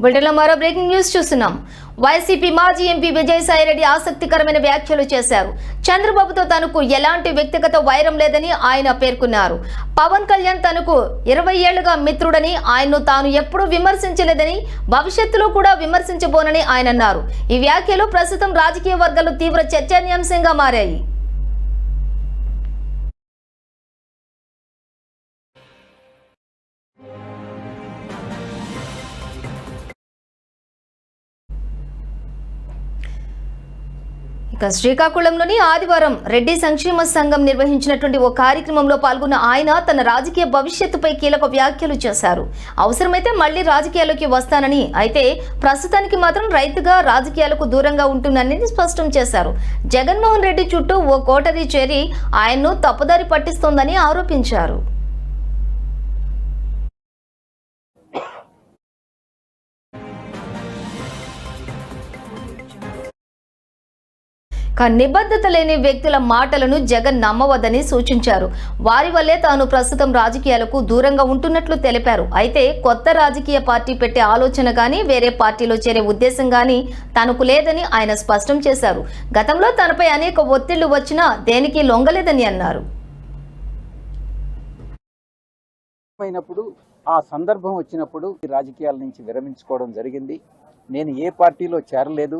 బులెటిన్లో మరో breaking news చూస్తున్నాం. వైసీపీ మాజీ ఎంపీ విజయసాయిరెడ్డి ఆసక్తికరమైన వ్యాఖ్యలు చేశారు. చంద్రబాబుతో తనకు ఎలాంటి వ్యక్తిగత వైరం లేదని ఆయన పేర్కొన్నారు. పవన్ కళ్యాణ్ తనకు ఇరవై ఏళ్ళుగా మిత్రుడని ఆయన్ను తాను ఎప్పుడూ విమర్శించలేదని భవిష్యత్తులో కూడా విమర్శించబోనని ఆయన అన్నారు. ఈ వ్యాఖ్యలు ప్రస్తుతం రాజకీయ వర్గాలు తీవ్ర చర్చనీయాంశంగా మారాయి. ఇక శ్రీకాకుళంలోని ఆదివారం రెడ్డి సంక్షేమ సంఘం నిర్వహించినటువంటి ఓ కార్యక్రమంలో పాల్గొన్న ఆయన తన రాజకీయ భవిష్యత్తుపై కీలక వ్యాఖ్యలు చేశారు. అవసరమైతే మళ్ళీ రాజకీయాల్లోకి వస్తానని అయితే ప్రస్తుతానికి మాత్రం రైతుగా రాజకీయాలకు దూరంగా ఉంటున్నానని స్పష్టం చేశారు. జగన్మోహన్ రెడ్డి చుట్టూ ఓ కోటరీ చేరి ఆయన్ను తప్పుదారి పట్టిస్తోందని ఆరోపించారు. నిబద్ధత లేని వ్యక్తుల మాటలను జగన్ నమ్మవద్దని సూచించారు. వారి వల్లే తాను ప్రస్తుతం రాజకీయాలకు దూరంగా ఉంటున్నట్లు తెలిపారు. అయితే కొత్త రాజకీయ పార్టీ పెట్టే ఆలోచన కానీ వేరే పార్టీలో చేరే ఉద్దేశం కానీ తనకు లేదని ఆయన స్పష్టం చేశారు. గతంలో తనపై అనేక ఒత్తిళ్ళు వచ్చినా దేనికి లొంగలేదని అన్నారు. ఆ సందర్భం వచ్చినప్పుడు ఈ రాజకీయాల నుంచి విరమించుకోవడం జరిగింది. నేను ఏ పార్టీలో చేరలేదు.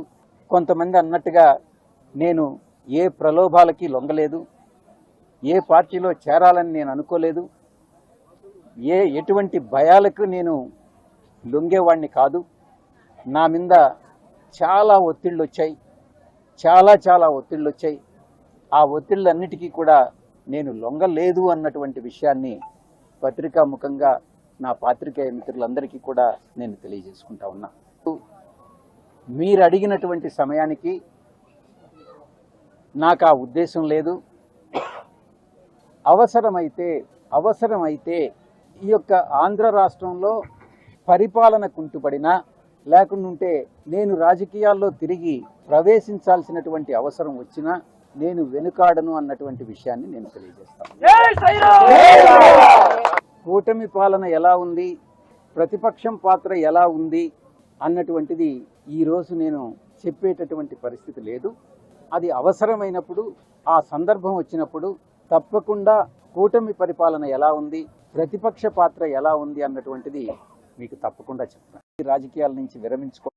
కొంతమంది అన్నట్టుగా నేను ఏ ప్రలోభాలకి లొంగలేదు ఏ పార్టీలో చేరాలని నేను అనుకోలేదు ఏ ఎటువంటి భయాలకు నేను లొంగేవాడిని కాదు. నా మీద చాలా ఒత్తిళ్ళు వచ్చాయి చాలా చాలా ఒత్తిళ్ళు వచ్చాయి ఆ ఒత్తిళ్ళన్నిటికీ కూడా నేను లొంగలేదు అన్నటువంటి విషయాన్ని పత్రికా ముఖంగా నా పాత్రికేయ మిత్రులందరికీ కూడా నేను తెలియజేసుకుంటా ఉన్నా. మీరు అడిగినటువంటి సమయానికి నాకు ఆ ఉద్దేశం లేదు. అవసరమైతే అవసరమైతే ఈ యొక్క ఆంధ్ర రాష్ట్రంలో పరిపాలన కుంటుపడినా లేకుంటే నేను రాజకీయాల్లో తిరిగి ప్రవేశించాల్సినటువంటి అవసరం వచ్చినా నేను వెనుకాడను అన్నటువంటి విషయాన్ని నేను తెలియజేస్తాను. కూటమి పాలన ఎలా ఉంది? ప్రతిపక్షం పాత్ర ఎలా ఉంది? అన్నటువంటిది ఈరోజు నేను చెప్పేటటువంటి పరిస్థితి లేదు. అది అవసరమైనప్పుడు ఆ సందర్భం వచ్చినప్పుడు తప్పకుండా కూటమి పరిపాలన ఎలా ఉంది ప్రతిపక్ష పాత్ర ఎలా ఉంది అన్నటువంటిది మీకు తప్పకుండా చెప్తాను. ఈ రాజకీయాల నుంచి విరమించుకో